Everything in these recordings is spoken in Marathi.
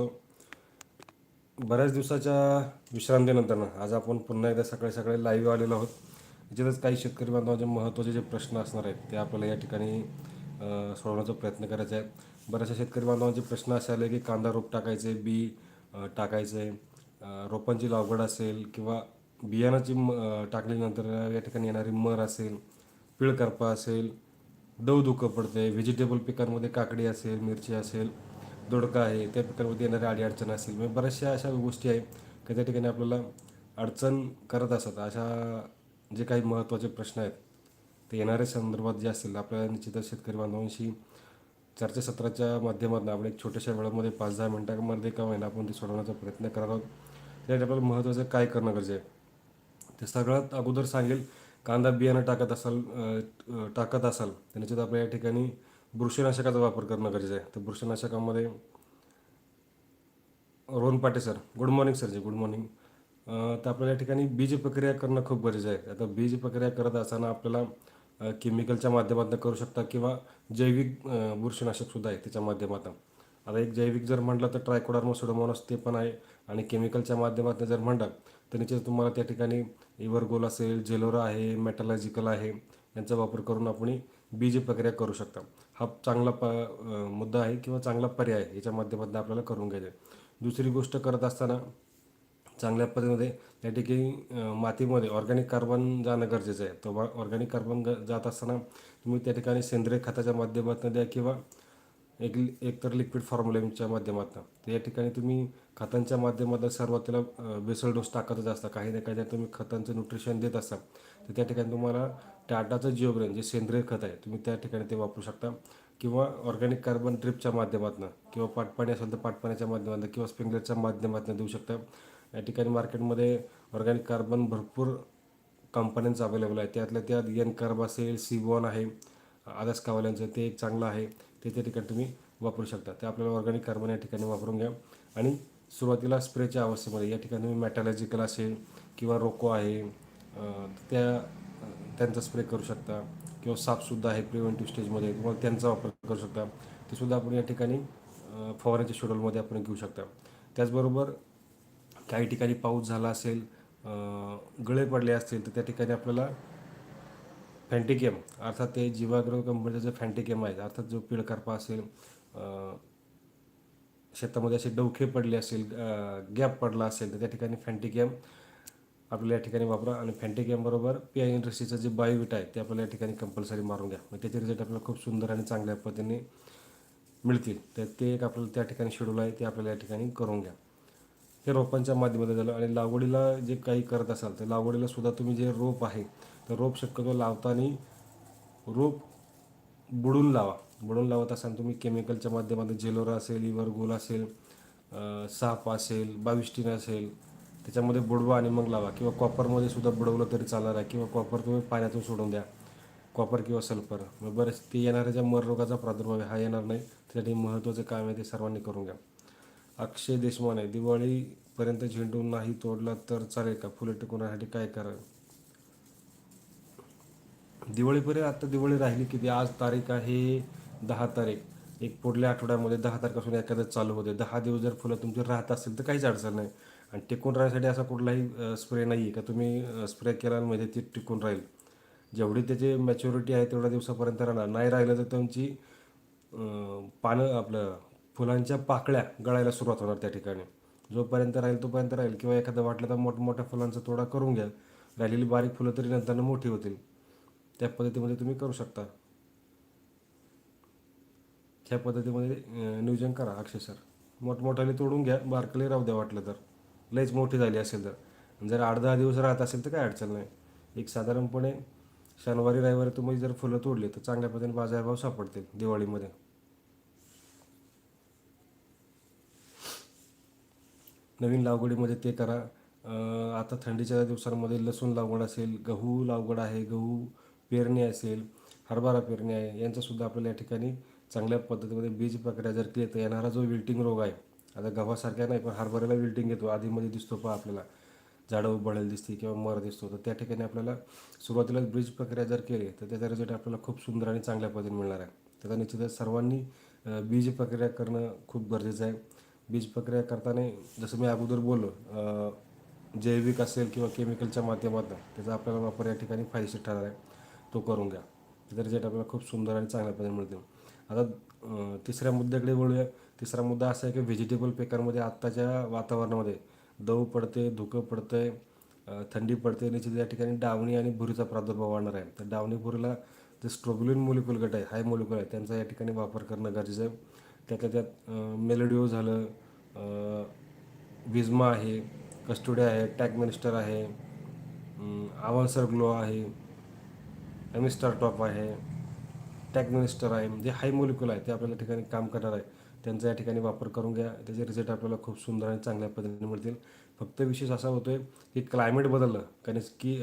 करतो. बऱ्याच दिवसाच्या विश्रांतीनंतर ना आज आपण पुन्हा एकदा सकाळी सकाळी लाईव्ह आलेलो आहोत. याच्यातच काही शेतकरी बांधवांचे महत्त्वाचे जे प्रश्न असणार आहेत ते आपल्याला या ठिकाणी सोडवण्याचा प्रयत्न करायचा आहे. बऱ्याचशा शेतकरी बांधवांचे प्रश्न असे आले की कांदा रोप टाकायचे बी टाकायचे टाकायचं आहे रोपांची लागवड असेल किंवा बियाणाची म टाकल्यानंतर या ठिकाणी येणारी मर असेल पिळकरपा असेल दव धुकं पडते व्हेजिटेबल पिकांमध्ये काकडी असेल मिरची असेल दोडका आहे त्या पिकांमध्ये येणाऱ्या अडीअडचण असेल म्हणजे बऱ्याचशा अशा गोष्टी आहेत की त्या ठिकाणी आपल्याला अडचण करत असतात. अशा जे काही महत्त्वाचे प्रश्न आहेत ते येणाऱ्या संदर्भात जे असतील आपल्याला निश्चितच शेतकरी बांधवांशी चर्चासत्राच्या माध्यमातून आपण एक छोट्याशा वेळामध्ये पाच दहा मिनिटांमध्ये का होईना आपण ते सोडवण्याचा प्रयत्न करत आहोत. त्यासाठी आपल्याला महत्त्वाचं काय करणं गरजे आहे? ते सगळ्यात अगोदर सांगेल कांदा बियाणं टाकत असाल टाकत असाल तर निश्चित आपल्या या ठिकाणी बुरशीनाशकाचा वापर करणं गरजेचं आहे. तर बुरशीनाशकामध्ये Rohan Pate sir good morning sir ji good morning तर आपल्याला या ठिकाणी बीज प्रक्रिया करणं खूप गरजेचं आहे. आता बीज प्रक्रिया करत असताना आपल्याला केमिकलच्या माध्यमातून करू शकता किंवा जैविक बुरशीनाशकसुद्धा आहे त्याच्या माध्यमातून. आता एक जैविक जर म्हटलं तर ट्रायकोडार्मा सुडोमोनस ते पण आहे आणि केमिकलच्या माध्यमातून जर म्हणलं तर निश्चित तुम्हाला त्या ठिकाणी इव्हरगोल असेल जेलोरा आहे मेटॅलॉजिकल आहे यांचा वापर करून आपण बीज प्रक्रिया करू शकता. हा चांगला प मुद्दा आहे किंवा चांगला पर्याय आहे याच्या माध्यमातून आपल्याला करून घ्यायचं आहे. दुसरी गोष्ट करत असताना चांगल्या पद्धतीमध्ये त्या ठिकाणी मातीमध्ये ऑर्गॅनिक कार्बन जाणं गरजेचं आहे. तो ऑर्गॅनिक कार्बन ग जात असताना तुम्ही त्या ठिकाणी सेंद्रिय खताच्या माध्यमातून द्या किंवा एक एक तर लिक्विड फॉर्म्युलेमच्या माध्यमातून. तर या ठिकाणी तुम्ही खतांच्या माध्यमातून सुरुवातीला बेसल डोस टाकतच असता. काही ना काही तुम्ही खतांचं न्यूट्रिशन देत असता तर त्या ठिकाणी तुम्हाला टाटाचं जिओग्रेन जे सेंद्रिय खत आहे तुम्ही त्या ठिकाणी ते वापरू शकता. किंवा ऑर्गॅनिक कार्बन ड्रिपच्या माध्यमातून किंवा पाटपाणी असेल तर पाटपाण्याच्या माध्यमातून किंवा स्प्रिंकलरच्या माध्यमातून देऊ शकता. या ठिकाणी मार्केटमध्ये ऑर्गॅनिक कार्बन भरपूर कंपन्यांचं अवेलेबल आहे त्यातल्या त्यात एन कार्ब असेल सीबॉन आहे आदर्श कावाल्यांचं ते एक चांगलं आहे. ते त्या ठिकाणी तुम्ही वापरू शकता. ते आपल्याला ऑर्गॅनिक कार्बन या ठिकाणी वापरून घ्या. आणि सुरुवातीला स्प्रेच्या अवस्थेमध्ये या ठिकाणी तुम्ही मॅटॅलॉजिकल असेल किंवा रोको आहे त्या त्यांचा स्प्रे करू शकता किंवा सापसुद्धा आहे प्रिव्हेंटिव्ह स्टेजमध्ये तुम्हाला त्यांचा वापर करू शकता. ते सुद्धा आपण या ठिकाणी अं, फवारण्याच्या शेड्यूलमध्ये आपण घेऊ शकता. त्याचबरोबर काही ठिकाणी पाऊस झाला असेल गळे पडले असतील तर त्या ठिकाणी आपल्याला फॅन्टिकेम अर्थात ते जीवाग्रो कंपनीचं जो फॅन्टिकेम आहे अर्थात जो पिळकरपा असेल शेतामध्ये असे डवखे पडले असेल गॅप पडला असेल तर त्या ठिकाणी फॅन्टिकेम आपल्याला या ठिकाणी वापरा. आणि फॅन्टिकेम बरोबर पी आय इंडस्ट्रीचं जे बायोविट आहे ते आपल्याला या ठिकाणी कंपल्सरी मारून घ्या. मग त्याचे रिझल्ट आपल्याला खूप सुंदर आणि चांगल्या पद्धतीने मिळतील. तर ते एक आपल्याला त्या ठिकाणी शेड्यूल आहे ते आपल्याला या ठिकाणी करून घ्या. हे रोपांच्या माध्यमातून झालं. आणि लागवडीला जे काही करत असाल तर लागवडीला सुद्धा तुम्ही जे रोप आहे तर रोप शक्यतो लावताना रोप बुडून लावा. बुडून लावत असाल तुम्ही केमिकलच्या माध्यमातून जेलोरा असेल इव्हरगोल असेल साप असेल बाविस्टीन असेल त्याच्यामध्ये बुडवा आणि मग लावा. किंवा कॉपरमध्ये सुद्धा बुडवलं तरी चालणार आहे. किंवा कॉपर तुम्ही पाण्यातून सोडून द्या. कॉपर किंवा सल्फर मग बरेच ते येणाऱ्या ज्या मररोगाचा प्रादुर्भाव आहे हा येणार नाही. त्यासाठी महत्त्वाचं काम आहे ते सर्वांनी करून घ्या. अक्षय देशमाने दिवाळीपर्यंत झेंडू नाही तोडला तर चालेल का? फुले टिकवण्यासाठी काय करावं? दिवाळीपर्यंत आता दिवाळी राहिली किती? आज तारीख आहे दहा तारीख. एक पुढल्या आठवड्यामध्ये दहा तारखेपासून एखादं चालू होते. दहा दिवस जर फुलं तुमची राहत असतील तर काहीच अडचण नाही. आणि टिकून राहण्यासाठी असा कुठलाही स्प्रे नाही आहे का? तुम्ही स्प्रे केला म्हणजे ती टिकून राहील. जेवढी त्याची मॅच्युरिटी आहे तेवढ्या दिवसापर्यंत राहणार. नाही राहिलं तर तुमची पानं आपलं फुलांच्या पाकळ्या गळायला सुरुवात होणार त्या ठिकाणी. जोपर्यंत राहील तोपर्यंत राहील. किंवा एखादं वाटलं तर मोठमोठ्या फुलांचा तोडा करून घ्या. राहिलेली बारीक फुलं तरी नंतर मोठी होतील. त्या पद्धतीमध्ये तुम्ही करू शकता. ह्या पद्धतीमध्ये नियोजन करा अक्षय सर. मोठमोठ्याने तोडून घ्या. बारकले राहू द्या वाटलं तर. लईच मोठी झाली असेल तर. जर आठ दहा दिवस राहत असेल तर काय अडचण नाही. एक साधारणपणे शनिवारी रविवारी तुम्ही जर फुलं तोडली तर चांगल्या पद्धतीने बाजारभाव सापडतील दिवाळीमध्ये. नवीन लागवडीमध्ये ते करा. आता थंडीच्या दिवसांमध्ये लसूण लागवड असेल गहू लागवड आहे गहू पेरणी असेल हरभरा पेरणी आहे यांचासुद्धा आपल्याला या ठिकाणी चांगल्या पद्धतीमध्ये बीज प्रक्रिया जर केली तर येणारा जो विल्टिंग रोग आहे आता गव्हासारख्या नाही पण हरभऱ्याला विल्टिंग येतो आधीमध्ये दिसतो पहा आपल्याला. झाडं उभळलेली दिसते किंवा मर दिसतो. तर त्या ठिकाणी आपल्याला सुरुवातीला ब्रिज प्रक्रिया जर केली तर त्याचा रिझल्ट आपल्याला खूप सुंदर आणि चांगल्या पद्धतीने मिळणार आहे. त्याचा निश्चितच सर्वांनी बीज प्रक्रिया करणं खूप गरजेचं आहे. बीज प्रक्रिया करताना जसं मी अगोदर बोललो जैविक असेल किंवा केमिकलच्या माध्यमातून त्याचा आपल्याला वापर या ठिकाणी फायदेशीर ठरणार आहे. तो करून घ्या. त्याचा रिझल्ट आपल्याला खूप सुंदर आणि चांगल्या पद्धतीने मिळतील. आता तिसऱ्या मुद्द्याकडे वळूया. तिसरा मुद्दा असा आहे की व्हेजिटेबल पिकांमध्ये आत्ताच्या वातावरणामध्ये दव पडते धुकं पडतंय थंडी पडते निश्चित या ठिकाणी डावणी आणि भुरीचा प्रादुर्भाव वाढणार आहे. तर डावणी भुरीला जे स्ट्रोबुलिन मोलिक्युल गट आहे हाय मोलिक्युल आहे त्यांचा या ठिकाणी वापर करणं गरजेचं आहे. त्यातल्या त्यात मेलोडिओ झालं विजमा आहे कस्टोडिया आहे टॅग मिनिस्टर आहे आवान्सर ग्लो आहे एमिस्टार टॉप आहे टॅग मिनिस्टर आहे म्हणजे हाय मोलिक्युल आहे ते आपल्याला ठिकाणी काम करणार आहे. त्यांचा या ठिकाणी वापर करून घ्या. त्याचे रिझल्ट आपल्याला खूप सुंदर आणि चांगल्या पद्धतीने मिळतील. फक्त विशेष असा होतोय की क्लायमेट बदललं. कारण की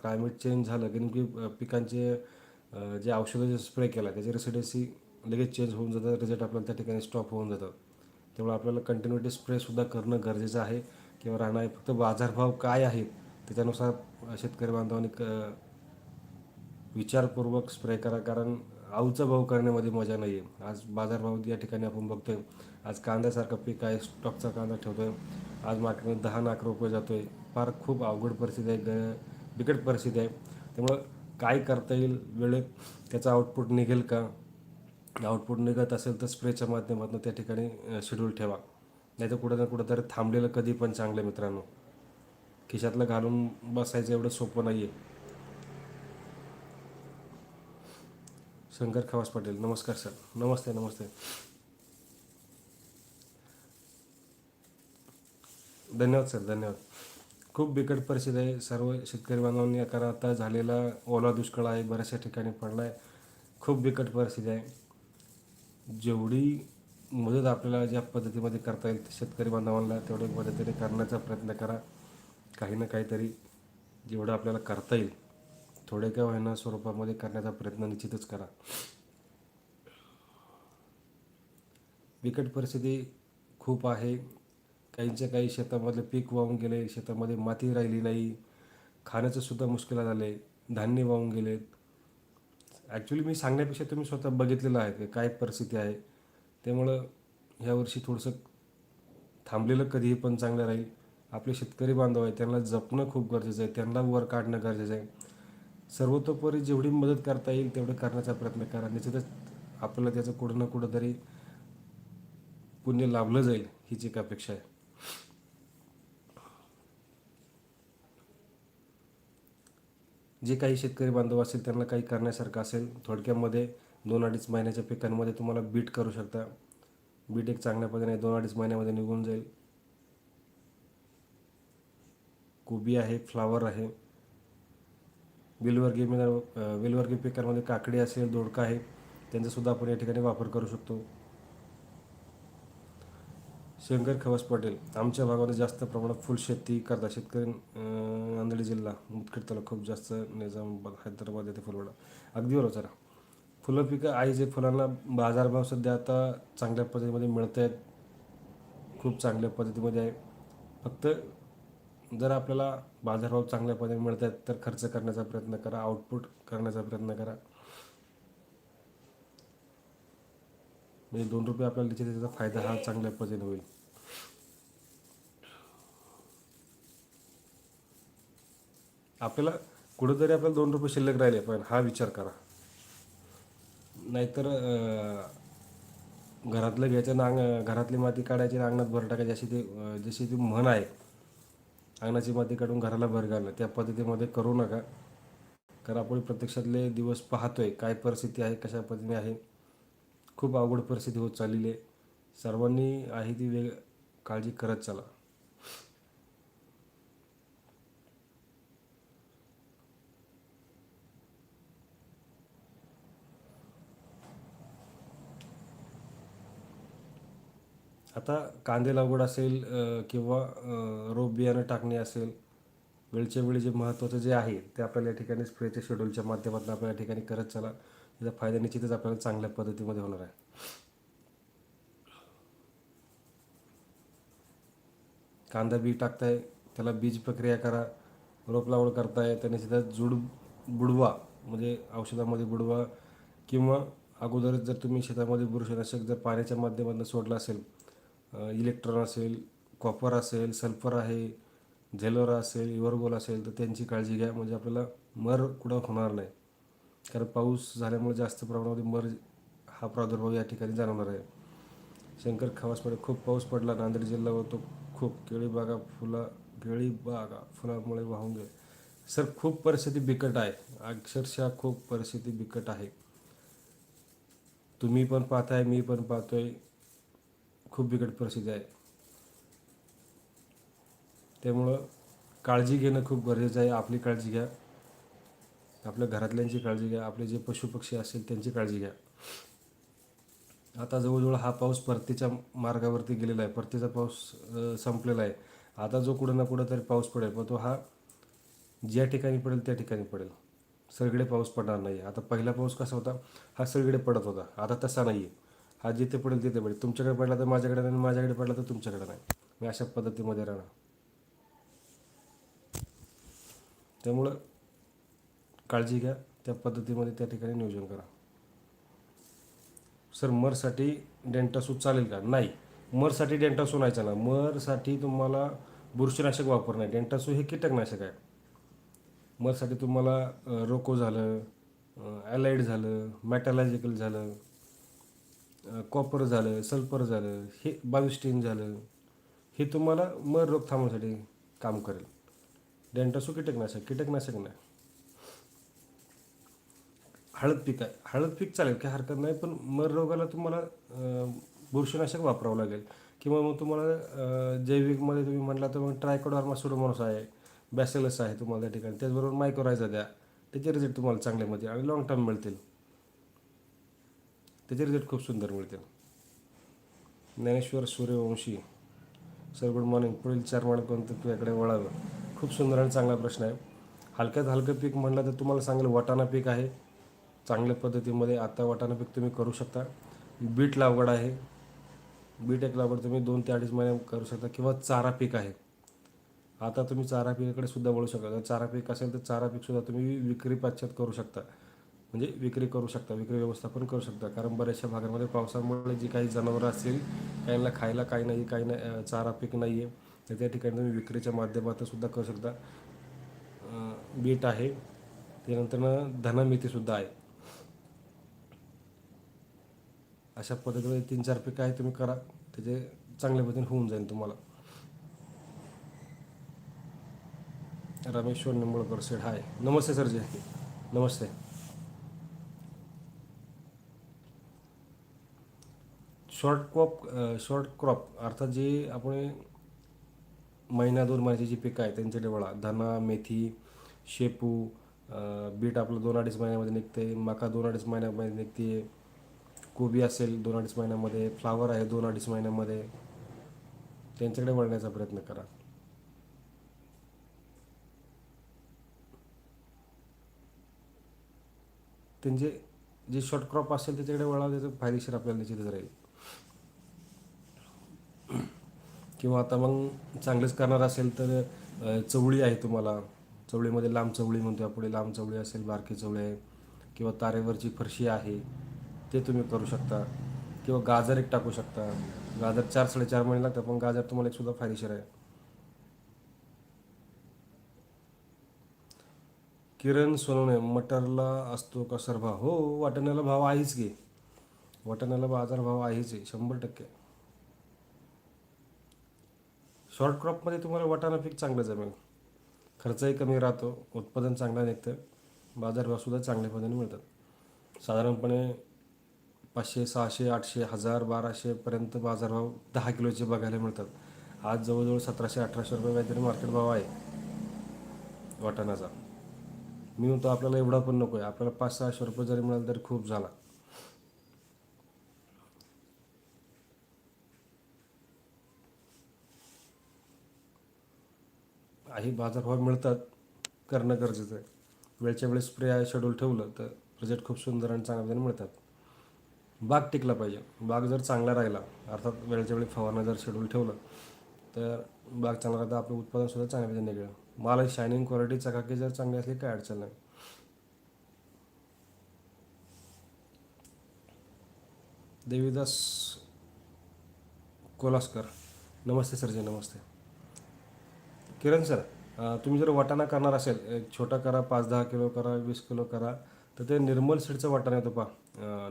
क्लायमेट चेंज झालं. की पिकांचे जे औषधं जे स्प्रे केला त्याची रेसिडेन्सी लगेच चेंज होऊन जातं रिझल्ट आपल्याला त्या ठिकाणी स्टॉप होऊन जातं. त्यामुळे आपल्याला कंटिन्युटी स्प्रेसुद्धा करणं गरजेचं आहे. किंवा राहणार आहे फक्त बाजारभाव काय आहेत त्याच्यानुसार शेतकरी बांधवांनी क विचारपूर्वक स्प्रे करा. कारण आऊचा भाव करण्यामध्ये मजा नाही आहे आज बाजारभाव या ठिकाणी आपण बघतोय आज कांद्यासारखं पीक आहे स्टॉकचा कांदा ठेवतोय. आज मार्केटमध्ये दहा लाख रुपये जातो आहे फार खूप अवघड परिस्थिती आहे ग बिकट परिस्थिती आहे. त्यामुळं काय करता येईल वेळेत त्याचा आउटपुट निघेल का? आउटपुट निघत असेल तर स्प्रेच्या माध्यमातून त्या ठिकाणी शेड्यूल ठेवा. नाही तर कुठं ना कुठं तरी थांबलेलं कधी पण चांगलं मित्रांनो. खिशातलं घालून बसायचं एवढं सोपं नाही आहे शंकर खवास पाटील. नमस्कार सर. नमस्ते नमस्ते. धन्यवाद सर. धन्यवाद. खूप बिकट परिस्थिती आहे. सर्व शेतकरी बांधवांनी कारण आता झालेला ओला दुष्काळ आहे बऱ्याचशा ठिकाणी पडला आहे खूप बिकट परिस्थिती आहे. जेवढी मदत आपल्याला ज्या पद्धतीमध्ये करता येईल शेतकरी बांधवांना तेवढ्या पद्धतीने करण्याचा प्रयत्न करा. काही ना काहीतरी जेवढं आपल्याला करता येईल. थोडे का स्वरूपामध्ये करण्याचा प्रयत्न निश्चितच करा. बिकट परिस्थिती खूप आहे. काहींच्या काही शेतामधलं पीक वाहून गेले शेतामध्ये माती राहिली नाही. खाण्याचं सुद्धा मुश्किल झालं आहे धान्य वाहून गेलेत ॲक्च्युली मी सांगण्यापेक्षा तुम्ही स्वतः बघितलेलं आहे की काय परिस्थिती आहे. त्यामुळं ह्या वर्षी थोडंसं थांबलेलं कधीही पण चांगलं राहील. आपले शेतकरी बांधव आहे त्यांना जपणं खूप गरजेचं आहे त्यांना वर काढणं गरजेचं आहे. सर्वतोपरी जेवढी मदत करता येईल तेवढं करण्याचा प्रयत्न करा. निश्चितच आपल्याला त्याचं कुठं ना कुठं तरी पुण्य लाभलं जाईल हीच एक अपेक्षा आहे. जे काही शेतकरी बांधव असेल त्यांना काही करण्यासारखं असेल थोडक्यामध्ये दोन अडीच महिन्याच्या पिकांमध्ये तुम्हाला बीट करू शकता. बीट एक चांगल्या पद्धतीने दोन अडीच महिन्यामध्ये निघून जाईल. कोबी आहे फ्लावर आहे. वेलवर्गीय मिळणार विलवर्गी पिकांमध्ये काकडी असेल दोडका आहे त्यांचासुद्धा आपण या ठिकाणी वापर करू शकतो. शंकर खवास पटेल आमच्या भागामध्ये जास्त प्रमाणात फुलशेती करतात शेतकरी नांदेड जिल्हा मुदखेड तालुका खूप जास्त निजामाबाद हैदराबाद येथे फुलवाडा. अगदी बरोबर सर फुलं पिकं आहे जे फुलांना बाजारभाव सध्या आता चांगल्या पद्धतीमध्ये मिळत आहेत खूप चांगल्या पद्धतीमध्ये आहे. फक्त जर आपल्याला बाजारभाव चांगल्या पद्धतीने मिळत आहेत तर खर्च करण्याचा प्रयत्न करा आउटपुट करण्याचा प्रयत्न करा. म्हणजे दोन रुपये आपल्याला निश्चित त्याचा फायदा हा चांगल्या पद्धतीने होईल. आपल्याला कुठंतरी आपल्याला दोन रुपये शिल्लक राहिले पण हा विचार करा. नाहीतर घरातलं घ्यायचं नांग घरातली माती काढायची अंगणात भर टाकायची अशी ते जशी ती म्हण आहे अंगणाची माती काढून घराला भर घालणं त्या पद्धतीमध्ये करू नका. कारण आपण प्रत्यक्षातले दिवस पाहतोय काय परिस्थिती आहे कशा पद्धतीने आहे. खूप अवघड परिस्थिती होत चाललेली आहे. सर्वांनी आहे ती वेग काळजी करत चला. आता कांदे लागवड असेल किंवा रोप बियाणं टाकणे असेल वेळच्या वेळी जे महत्त्वाचं जे आहे ते आपल्याला या ठिकाणी स्प्रेच्या शेड्यूलच्या माध्यमातून आपल्या या ठिकाणी करत चला. याचा फायदा निश्चितच आपल्याला चांगल्या पद्धतीमध्ये होणार आहे. कांदा बी टाकताय त्याला बीज प्रक्रिया करा रोप लागवड करताय त्याने निश्चितच जुड बुडवा म्हणजे औषधामध्ये बुडवा किंवा अगोदरच जर तुम्ही शेतामध्ये बुरशीनाशक जर पाण्याच्या माध्यमातून सोडलं असेल इलेक्ट्रॉन असेल कॉपर असेल सल्फर आहे झेलोरा असेल इवरगोल असेल तर त्यांची काळजी घ्या. म्हणजे आपल्याला मर कुठं होणार नाही. कारण पाऊस झाल्यामुळे जास्त प्रमाणामध्ये मर हा प्रादुर्भाव या ठिकाणी जाणवणार आहे. शंकर खवासमध्ये खूप पाऊस पडला. नांदेड जिल्ह्यावर तो खूप केळी बागा फुला केळी बागा फुलामुळे वाहून गेले. सर खूप परिस्थिती बिकट आहे. अक्षरशः खूप परिस्थिती बिकट आहे. तुम्ही पण पाहताय मी पण पाहतोय. खूप बिकट परिस्थिती आहे. त्यामुळं काळजी घेणं खूप गरजेचं आहे. आपली काळजी घ्या. आपल्या घरातल्यांची काळजी घ्या. आपले जे पशुपक्षी असतील त्यांची काळजी घ्या. आता जवळजवळ हा पाऊस परतीच्या मार्गावरती गेलेला आहे. परतीचा पाऊस संपलेला आहे. आता जो कुठं ना कुठं तरी पाऊस पडेल पण तो हा ज्या ठिकाणी पडेल त्या ठिकाणी पडेल. सगळीकडे पाऊस पडणार नाही आता पहिला पाऊस कसा होता? हा सगळीकडे पडत होता. आता तसा नाही आहे हा जिथे पडेल तिथे पडेल. तुमच्याकडे पडला तर माझ्याकडे नाही माझ्याकडे पडला तर तुमच्याकडे नाही. मी अशा पद्धतीमध्ये राहणार. त्यामुळं काळजी घ्या त्या पद्धतीमध्ये त्या ठिकाणी नियोजन करा. सर मरसाठी डेंटासू चालेल का? नाही. मरसाठी डेंटासू नाही चालणार. मरसाठी तुम्हाला बुरशीनाशक वापरणार नाही डेंटासू हे कीटकनाशक आहे. मरसाठी तुम्हाला रोको झालं ॲलाइड झालं मॅटालॉजिकल झालं कॉपर झालं सल्फर झालं हे बाविस्टीन झालं हे तुम्हाला मर रोग थांबवण्यासाठी काम करेल. डेंटासो कीटकनाशक कीटकनाशक नाही. हळद पीक आहे. हळद पीक चालेल काही हरकत नाही पण मर रोगाला तुम्हाला बुरशीनाशक वापरावं लागेल. किंवा मग तुम्हाला जैविकमध्ये तुम्ही म्हटला तर मग ट्रायकोडॉर्मा सुडोमोनस आहे बॅसेलस आहे तुम्हाला त्या ठिकाणी. त्याचबरोबर मायक्रोरायझा द्या. त्याचे रिझल्ट तुम्हाला चांगले मिळतील आणि लॉंग टर्म मिळतील. त्याचे रिझल्ट खूप सुंदर मिळतील Dnyaneshwar Suryavanshi sir good morning पुढील चार महिन्यात कोणतं तुझ्याकडे वळावं खूप सुंदर आणि चांगला प्रश्न आहे. हलक्यात हलकं पीक म्हणलं तर तुम्हाला सांगेल वाटाणा पीक आहे. चांगल्या पद्धतीमध्ये आता वाटाणा पीक तुम्ही करू शकता. बीट लागवड आहे. बीट एक लागवड तुम्ही दोन ते अडीच महिने करू शकता किंवा चारा पीक आहे. आता तुम्ही चारा पिकाकडे सुद्धा वळू शकता. जर चारा पीक असेल तर चारा पीकसुद्धा तुम्ही विक्री पाश्चात करू शकता. म्हणजे विक्री करू शकता विक्री व्यवस्थापन करू शकता. कारण बऱ्याचशा भागांमध्ये पावसामुळे जी काही जनावरं असतील काहींना खायला काही नाही काही नाही चारा पीक नाही आहे तर त्या ठिकाणी तुम्ही विक्रीच्या माध्यमातून सुद्धा करू शकता. बीट आहे त्यानंतर धनामेथीसुद्धा आहे. अशा पद्धतीमध्ये तीन चार पिकं आहे तुम्ही करा. त्याचे चांगल्या पद्धतीने होऊन जाईल तुम्हाला. रमेश्वर निंबळकर सेठ हाय. नमस्ते सरजी. नमस्ते. शॉर्ट क्रॉप शॉर्ट क्रॉप अर्थात जे आपण महिना दोन महिन्याची जी पिकं आहे त्यांच्याकडे वळा धना मेथी शेपू बीट आपलं दोन अडीच महिन्यामध्ये निघते मका दोन अडीच महिन्यामध्ये निघते कोबी असेल दोन अडीच महिन्यामध्ये फ्लावर आहे दोन अडीच महिन्यामध्ये त्यांच्याकडे वळण्याचा प्रयत्न करा. त्यांचे जे शॉर्ट क्रॉप असेल त्याच्याकडे वळा त्याचं फायदेशीर आपल्याला निश्चितच राहील. किंवा आता मग चांगलंच करणार असेल तर चवळी आहे तुम्हाला. चवळीमध्ये लांब चवळी म्हणतो पुढे लांब चवळी असेल बारकी चवळी आहे. किंवा तारेवरची फरशी आहे ते तुम्ही करू शकता. किंवा गाजर एक टाकू शकता. गाजर चार साडेचार महिने लागतात पण गाजर तुम्हाला एक सुद्धा फायदेशीर आहे. किरण सोनवणे मटरला असतो का सर भाव हो वाटाण्याला भाव आहेच की. वाटाण्याला बाजार भाव आहेच आहे शंभर टक्के. शॉर्ट क्रॉपमध्ये तुम्हाला वाटाणा पीक चांगलं जमेल. खर्चही कमी राहतो उत्पादन चांगलं निघतं बाजारभावसुद्धा चांगल्या पद्धतीने मिळतात. साधारणपणे पाचशे सहाशे आठशे हजार बाराशेपर्यंत बाजारभाव दहा किलोचे बघायला मिळतात. आज जवळजवळ सतराशे अठराशे रुपये काहीतरी मार्केट भाव आहे वाटाण्याचा मी म्हणतो आपल्याला एवढा पण नको आहे आपल्याला पाच सहाशे रुपये जरी मिळाला तरी खूप झाला. काही बाजारभाव मिळतात करणं गरजेचं आहे. वेळच्या वेळेस स्प्रे शेड्यूल ठेवलं तर रिझल्ट खूप सुंदर आणि चांगल्या मिळतात. बाग टिकला पाहिजे. बाग जर चांगला राहिला अर्थात वेळच्या वेळी फवारणं जर शेड्यूल ठेवलं तर बाग चांगला राहता आपलं उत्पादनसुद्धा चांगल्या पद्धतीने निघेल. माल शायनिंग क्वालिटी चकाकी जर चांगली असली काय अडचण नाही. देवीदास कोलास्कर. नमस्ते सरजी नमस्ते. किरण सर तुम्ही जर वाटाणा करणार असेल एक छोटा करा पाच दहा किलो करा वीस किलो करा तर ते निर्मल सीडचा वाटाणा येतो पा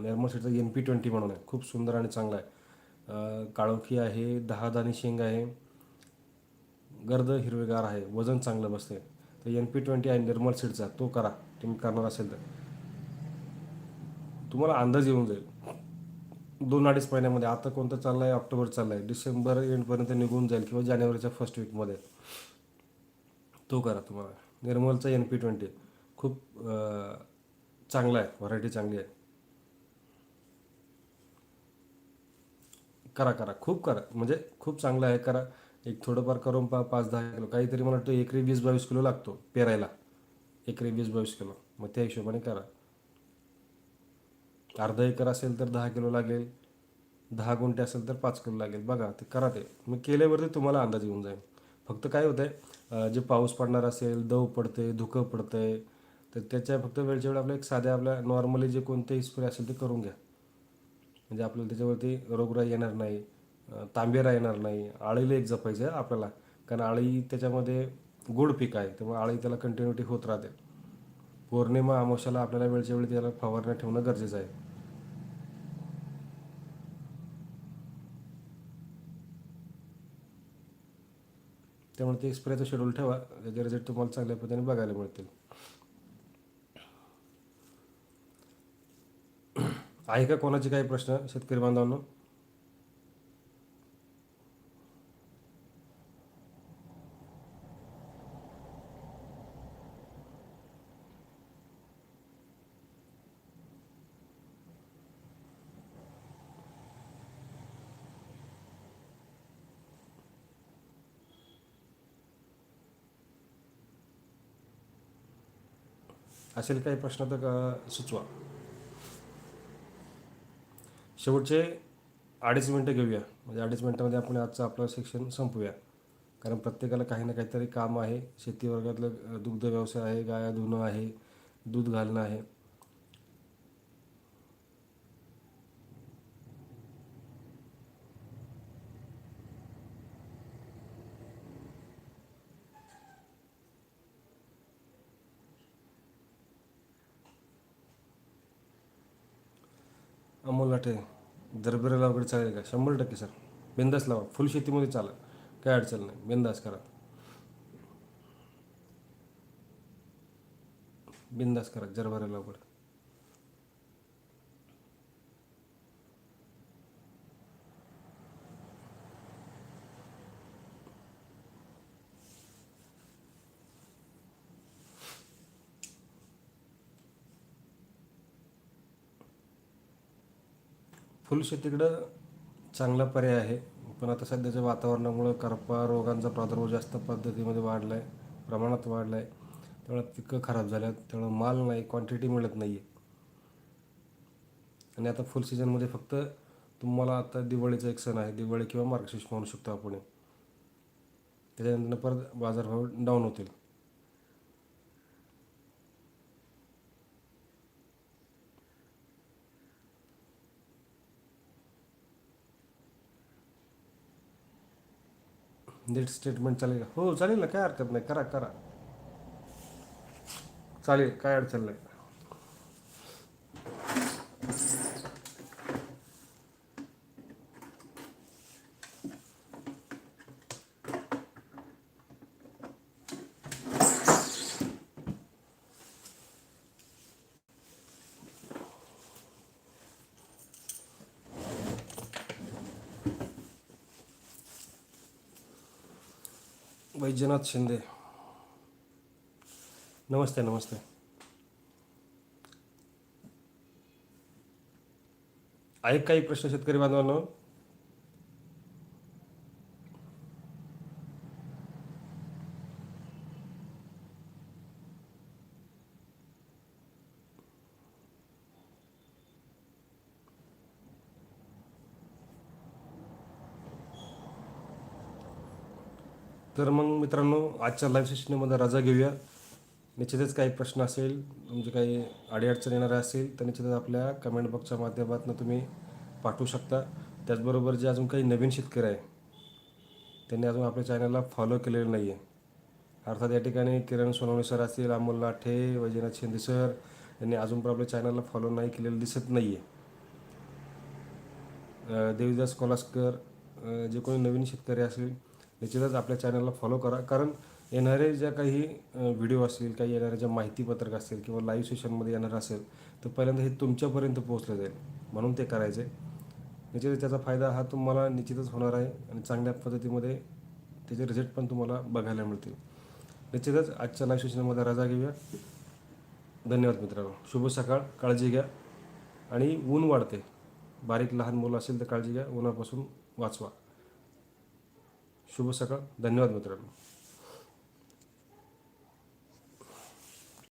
निर्मल सीडचा एन पी ट्वेंटी म्हणून आहे. खूप सुंदर आणि चांगला आहे. काळोखी आहे दहा दाणी शेंग आहे गर्द हिरवेगार आहे वजन चांगलं बसते तर एन पी ट्वेंटी आहे निर्मल सीडचा तो करा. तुम्ही करणार असेल तर. तुम्हाला अंदाज येऊन जाईल. दोन अडीच महिन्यामध्ये आता कोणतं चाललं आहे ऑक्टोबर चाललं आहे डिसेंबर एंडपर्यंत निघून जाईल किंवा जानेवारीच्या फर्स्ट वीकमध्ये तो करा तुम्हाला. निर्मलचा एन पी ट्वेंटी खूप चांगला आहे. व्हरायटी चांगली आहे. करा करा. खूप करा. म्हणजे खूप चांगलं आहे. करा. एक थोडंफार करून पा पाच दहा किलो. काहीतरी मला वाटतं एकरी वीस बावीस किलो लागतो पेरायला. एकरी वीस बावीस किलो. मग त्या हिशोबाने करा. अर्धा एकर असेल तर दहा किलो लागेल. दहा गुंठे असेल तर पाच किलो लागेल. बघा ते करा ते. मग केल्यावरती तुम्हाला अंदाज येऊन जाईल. फक्त काय होतं आहे जे पाऊस पडणार असेल दव पडते धुकं पडतंय तर त्याच्या फक्त वेळच्या वेळ आपल्या एक साध्या आपल्या नॉर्मली जे कोणतेही स्प्रे असेल ते करून घ्या. म्हणजे आपल्याला त्याच्यावरती रोगराई येणार नाही तांबेरा येणार नाही आळीला एक जपायचं आहे आपल्याला. कारण आळी त्याच्यामध्ये गोड पीक आहे त्यामुळे आळी त्याला कंटिन्युटी होत राहते. पौर्णिमा अमावश्याला आपल्याला वेळच्या वेळी त्याला फवारण्या ठेवणं गरजेचं आहे. त्यामुळे ते स्प्रेचं शेड्यूल ठेवा. त्याचे रिझल्ट तुम्हाला चांगल्या पद्धतीने बघायला मिळतील. आहे का कोणाचे काही प्रश्न शेतकरी बांधवांना? असेल काही प्रश्न तर का- सुचवा. शेवटचे अडीच मिनटं घेऊया. म्हणजे अडीच मिनटामध्ये आपण आजचं आपलं सेक्शन संपूया. कारण प्रत्येकाला काही ना काहीतरी काम आहे. शेती वर्गातलं दुग्ध व्यवसाय आहे गाया धुणं आहे दूध घालणं आहे. अमोल लाटे दरबिराला वगैरे चालेल का? शंभर टक्के सर. बिंदास लावा. फुल शेतीमध्ये चालेल. काय अडचण नाही. बिंदास करा. बिंदास करा. जरबेरा लागवड फुलशेतीकडं चांगला पर्याय आहे. पण आता सध्याच्या वातावरणामुळं करपा रोगांचा प्रादुर्भाव जास्त पद्धतीमध्ये वाढला आहे प्रमाणात वाढला आहे त्यामुळे पिकं खराब झाल्यात त्यामुळे माल नाही क्वांटिटी मिळत नाही आहे आणि आता फुल सीझनमध्ये फक्त तुम्हाला आता दिवाळीचा एक सण आहे. दिवाळी किंवा मार्गशीर्ष म्हणू शकतो आपण. त्याच्यानंतर परत बाजारभाव डाऊन होतील. नेट स्टेटमेंट चालेल हो चालेल ना काय हरकत नाही. करा करा. चालेल काय अडचण नाही. वैजनाथ शिंदे। नमस्ते नमस्ते। आहे काही प्रश्न शेतकरी बांधवांनो? तर मग मित्रांनो आजच्या लाईव्ह सेशनमध्ये रजा घेऊया. निश्चितच काही प्रश्न असेल तुमचे काही अडीअडचण येणारे असेल तर निश्चितच आपल्या कमेंट बॉक्सच्या माध्यमातून तुम्ही पाठवू शकता. त्याचबरोबर जे अजून काही नवीन शेतकरी आहे त्यांनी अजून आपल्या चॅनलला फॉलो केलेलं नाही आहे अर्थात या ठिकाणी किरण सोनवणे सर असतील अमोल लाठे वैजनाथ शिंदे सर यांनी अजून पण आपल्या चॅनलला फॉलो नाही केलेलं दिसत नाही आहे देवीदास कोलासकर जे कोणी नवीन शेतकरी असेल निश्चितच आपल्या चॅनलला फॉलो करा. कारण येणारे ज्या काही व्हिडिओ असतील काही येणाऱ्या ज्या माहितीपत्रक असतील किंवा लाईव्ह सेशनमध्ये येणार असेल तर पहिल्यांदा हे तुमच्यापर्यंत पोहोचलं जाईल. म्हणून ते करायचं. आहे निश्चितच त्याचा फायदा हा तुम्हाला निश्चितच होणार आहे आणि चांगल्या पद्धतीमध्ये त्याचे रिझल्ट पण तुम्हाला बघायला मिळतील. निश्चितच आजच्या लाईव्ह सेशनमध्ये रजा घेऊया. धन्यवाद मित्रांनो. शुभ सकाळ. काळजी घ्या. आणि ऊन वाढते. बारीक लहान मुलं असेल तर काळजी घ्या. उन्हापासून वाचवा. शुभ सकाळ. धन्यवाद मित्रांनो.